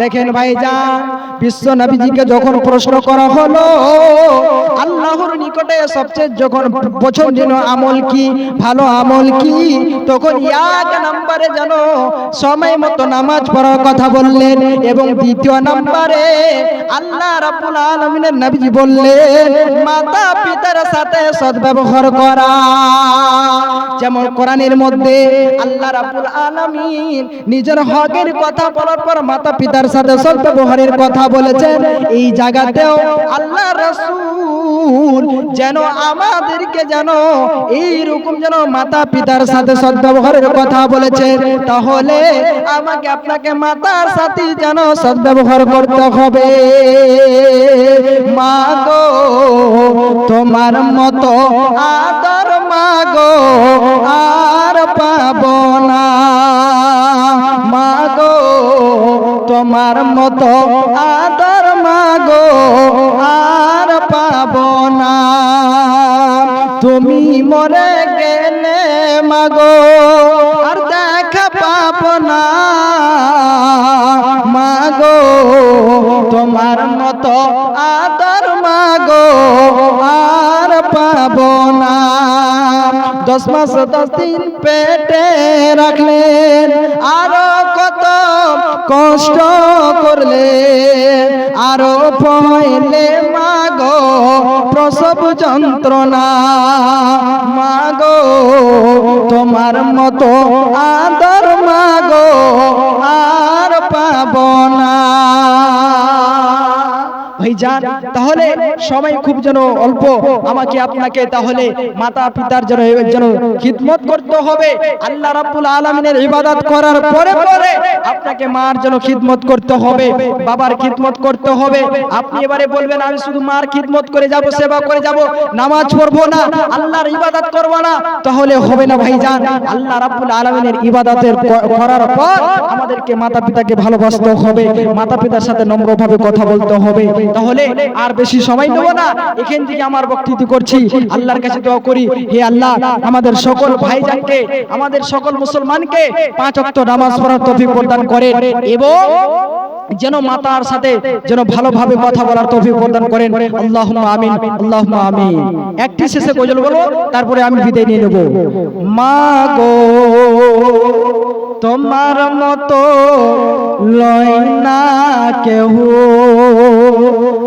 দেখেন ভাই যান বিশ্ব নবীজিকে যখন প্রশ্ন করা হলো, আল্লাহর নিকটে সবচেয়ে যখন পছন্দনীয় আমল কি, ভালো আমল কি, তখন এক নম্বরে যেন সময় মতো নামাজ পড়ার কথা বললেন এবং দ্বিতীয় নম্বরে আল্লাহ রাব্বুল আলামিনের নবীজি বললেন, মাতা পিতার সাথে সদ্ব্যবহার করা। যেমন কোরআনের মধ্যে আল্লাহ রাব্বুল আলামিন নিজের হকের কথা বলার পর মাতা পিতার সাথে সদ্ব্যবহারের কথা বলেছেন, এই জায়গাতেও আল্লাহ রাসূল যেন আমাদেরকে যেন এই রকম যেন মাতা পিতার সাথে সদ্ব্যবহারের কথা বলেছেন, তাহলে আমাকে আপনাকে মাতার সাথে যেন সদ্ব্যবহার করতে হবে। মা গো, তোমার মতো আদর মাগো আর পাব না। তোমার মতো আদর মাগো, আর পাব না। তুমি মরে গেলে মাগো, আর দেখা পাব না। মাগো, তোমার মতো আদর মাগো, আর পাব না। দশ মাস দশ দিন পেটে রাখলেন, আরও কষ্ট করলে, আরও পয়লে মাগো প্রসব যন্ত্রণা। মাগো, তোমার মতো আদর মাগো, আর পাব না। ভাইজান তাহলে সময় খুব যেন অল্প। আমাকে আপনাকে তাহলে মাতা পিতার যেন যেন খিদমত করতে হবে। আল্লাহ রাব্বুল আলামিনের ইবাদত করার পরে পরে আপনাকে মার যেন খিদমত করতে হবে, বাবার খিদমত করতে হবে। আপনি এবারে বলবেন, আমি শুধু মার খিদমত করে যাব, সেবা করে যাব, নামাজ পড়ব না, আল্লাহর ইবাদত করব না। তাহলে হবে না ভাইজান আল্লাহ রাব্বুল আলামিনের ইবাদতের করার পর আমাদেরকে মাতা পিতাকে ভালোবাসতে হবে মাতা পিতার সাথে নম্রভাবে কথা বলতে হবে। তাহলে আর বেশি সময় নেব না। এখান থেকে আমার বক্তৃতা করছি। আল্লাহর কাছে দোয়া করি। হে আল্লাহ, আমাদের সকল ভাইজানকে, আমাদের সকল মুসলমানকে পাঁচ ওয়াক্ত নামাজ পড়ার তৌফিক প্রদান করেন এবং যেন মাতার সাথে যেন ভালোভাবে কথা বলার তৌফিক প্রদান করেন। আল্লাহুম্মা আমিন আল্লাহুম্মা আমিন। একটি শেষে গজল বলব, তারপরে আমি বিদায় নিয়ে নেব। মা গো, তোমার মতো লয় না কেহ।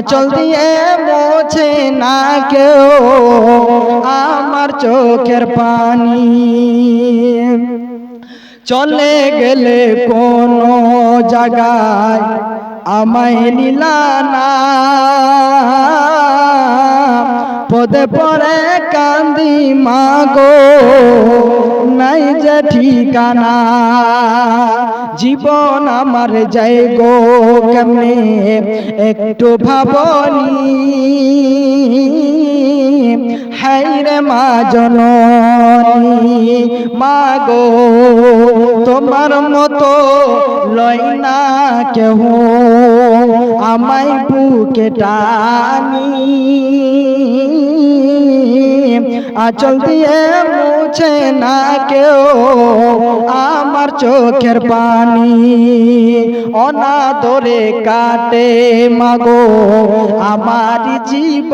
আচল দিয়ে মোছে না কেউ আমার চোখের পানি। চলে গেলে কোন জায়গায় আমায় নিলানা পদে পরে কান্দি মাগো, নাই যে ঠিকানা। জীবন আমার যাই গো, কেমনে একটু ভাবনি? হাইরে মা জননী মা তোমার মতো লয় না কেহ, আমায় বুকে টানি। আচল দিয়ে মুছে না কেউ আমার চোখের পানি অনাদরে কাটে মাগো আমার জীব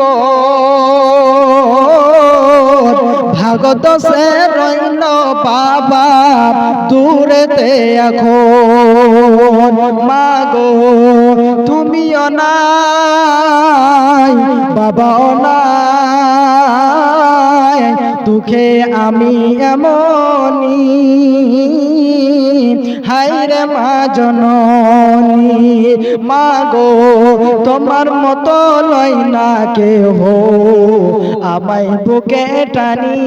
ভাগত সে রইল বাবা দূরেতে এখন। মাগো, তুমিও নাই, বাবাও নাই। দুঃখে আমি এমনি হাইরে মা জননী মা গো তোমার মতো লয় না কেহ। আমায় বুকে টানি,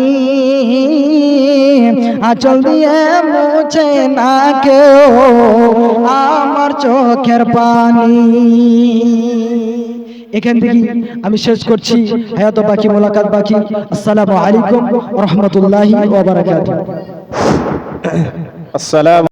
আচল দিয়ে মুছে না কেউ আমার চোখের পানি। এখান থেকে আমি শেষ করছি। হায়াত বাকি মোলাকাত বাকি। আসসালামু আলাইকুম রহমতুল্লাহি আসসালাম